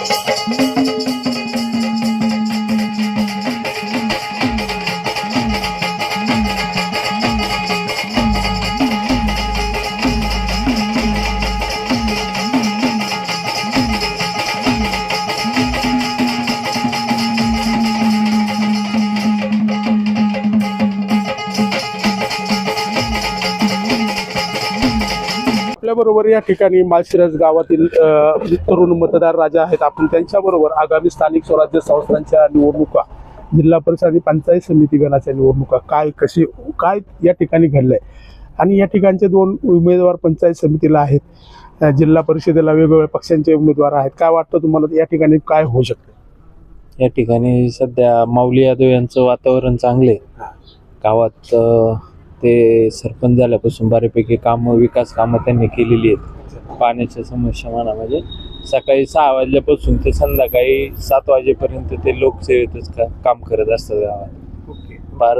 Gracias. आपल्या बरोबर या ठिकाणी माळशिरस गावातील तरुण मतदार राजा आहेत. आपण त्यांच्याबरोबर आगामी स्थानिक स्वराज्य संस्थांच्या निवडणुका जिल्हा परिषद आणि पंचायत समिती गणाच्या निवडणुका काय कशी काय या ठिकाणी घडलंय? आणि या ठिकाणचे दोन उमेदवार पंचायत समितीला आहेत. जिल्हा परिषदेला वेगवेगळ्या पक्षांचे उमेदवार आहेत. काय वाटतं तुम्हाला या ठिकाणी काय होऊ शकतं? या ठिकाणी सध्या माऊली यादव यांचं वातावरण चांगले गावात ते सरपंच झाल्यापासून बऱ्यापैकी कामं विकास कामं त्यांनी केलेली आहेत. पाण्याच्या समस्या म्हणा म्हणजे सकाळी सहा वाजल्यापासून ते संध्याकाळी सात वाजेपर्यंत ते लोकसेवेतच का काम करत असतात गावात. फार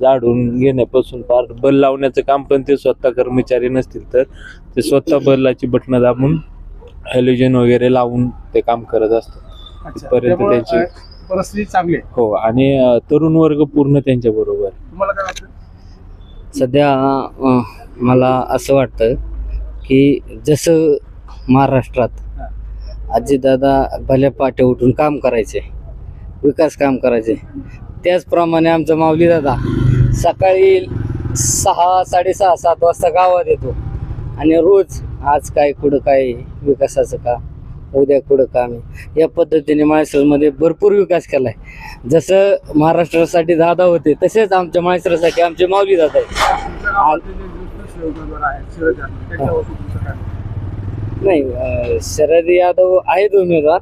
झाडून घेण्यापासून फार बल लावण्याचं काम पण ते स्वतः कर्मचारी नसतील तर ते स्वतः बल्लाची बटणं दाबून हॅलोजन वगैरे लावून ते काम करत असतात. त्यामुळं, त्यांची- परिस्थिती चांगली आहे. हो आणि अ, तरुण वर्ग पूर्ण त्यांच्या बरोबर तुम्हाला काय वाटतं? सध्या अं, मला असं वाटतं की जसं महाराष्ट्रात आजीदादा भल्या पाट्या उठून काम करायचे विकास काम करायचे त्याचप्रमाणे आमचा माऊली दादा सकाळी सहा साडेसहा सात वाजता गावात येतो आणि रोज आज काय कुठं काय विकासाचं का उद्या कुठं काम आहे? या पद्धतीने माळेश्वरमध्ये भरपूर विकास केला आहे जसं महाराष्ट्रासाठी दादा होते तसेच आमच्या माळेश्वरासाठी आमचे माऊली दादा आहे नाही शरद यादव आहेत उमेदवार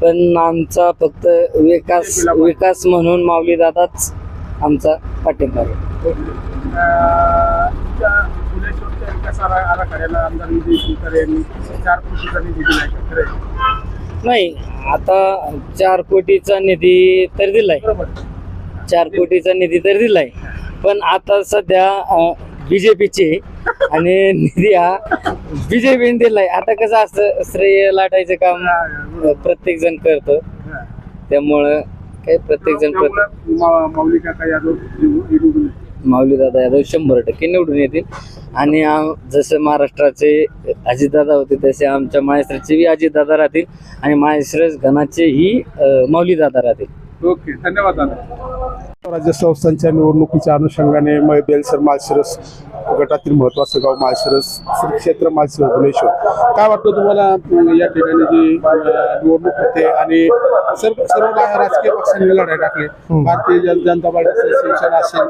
पण आमचा फक्त विकास विकास म्हणून माऊली दादाच आमचा पाठिंबा आहे. आराखड्याला आमदार विजय शिवकर यांनी चार कोटीचा निधी दिलाय का? खरं आहे. नाही आता चार कोटीचा निधी तर दिलाय. बरोबर. चार कोटीचा निधी तर दिलाय. पण आता सध्या बीजेपीचे आणि निधी हा बीजेपीने दिलाय. आता कसं असतं श्रेय लाटायचं काम प्रत्येक जण करतो त्यामुळं काय प्रत्येक जण प्रत्येक त्यामुळं मा- माऊली काका यादव निवडून माऊलीदादा यादव शंभर टक्के निवडून येतील. आणि आम- जसं महाराष्ट्राचे अजितदादा होते तसे आमच्या माहेश्वरचे अजितदादा राहतील आणि माहेश्वरच घनाचेही माऊलीदादा राहतील. ओके धन्यवाद दादा. राज्य संस्थांच्या निवडणुकीच्या अनुषंगाने बेलसर माळशिरस गटातील महत्वाचं गाव माळशिरस श्री क्षेत्र माळशिरस धुलेश्वर काय वाटतं तुम्हाला या ठिकाणी जी निवडणूक होते आणि सर्व सर्व राजकीय पक्षांनी लढाई टाकली? भारतीय जन जनता पार्टी असेल शिवसेना असेल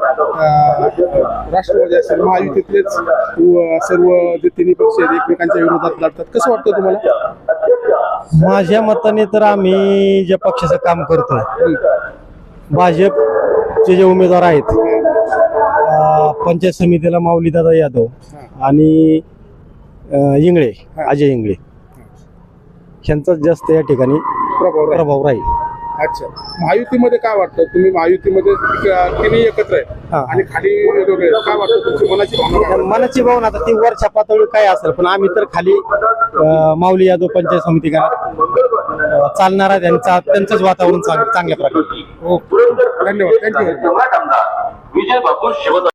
राष्ट्रवादी असेल महायुतीतलेच व सर्व जे तिन्ही पक्ष आहेत एकमेकांच्या विरोधात लढतात. कसं वाटतं तुम्हाला? माझ्या मताने तर आम्ही ज्या पक्षाचं काम करतोय भाजपचे जे उमेदवार आहेत अं, पंचायत समितीला माऊलीदादा यादव आणि अं, इंगळे अजय इंगळे ह्यांचाच जास्त या ठिकाणी प्रभाव राहील. प्रभाव राहील अच्छा महायुतीमध्ये काय वाटतं तुम्ही महायुतीमध्ये क- तिन्ही एकत्र आहे हा. आणि खाली वेगवेगळे आहेत. काय वाटतं तुमची मनाची भावना काय? मनाची भावना आता ती वरच्या पातळीवर काय असेल पण आम्ही तर खाली अं, माऊली यादव पंचायत समिती का चालणार आहे त्यांचा त्यांचंच वातावरण चांग- चांगल्या प्रकारे. धन्यवाद. थँक्यू विजय बापू शिवत